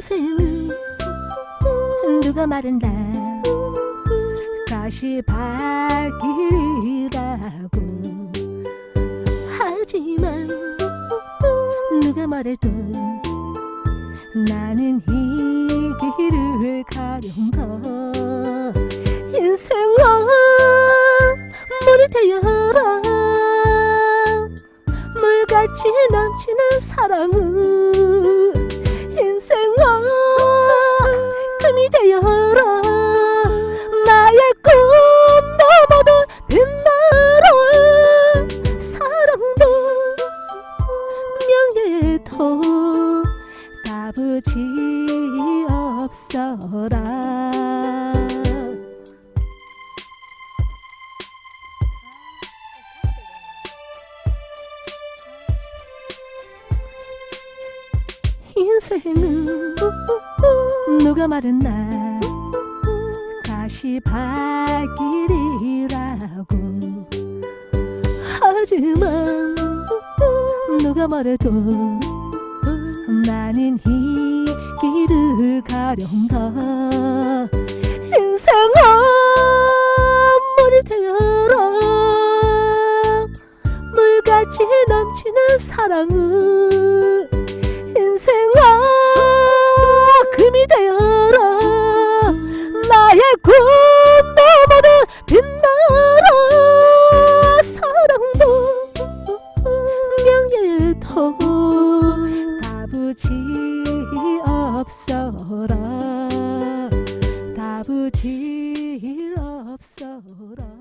인생은 누가 말한다. 가시밭길이라고. 하지만 누가 말해도 나는 이 길을 가련다 인생아 물이 되어라. 물같이 넘치는 사랑은 금이 되어라 나의 꿈도 모두 빛나라 사랑도 명예도 다부지 없어라. 인생은 누가 말했나? 가시밭길이라고. 하지만 누가 말해도 나는 이 길을 가련다. 인생아 물이 되어라. 물같이 넘치는 사랑은 명예도 다부지 없어라. 다부지 없어라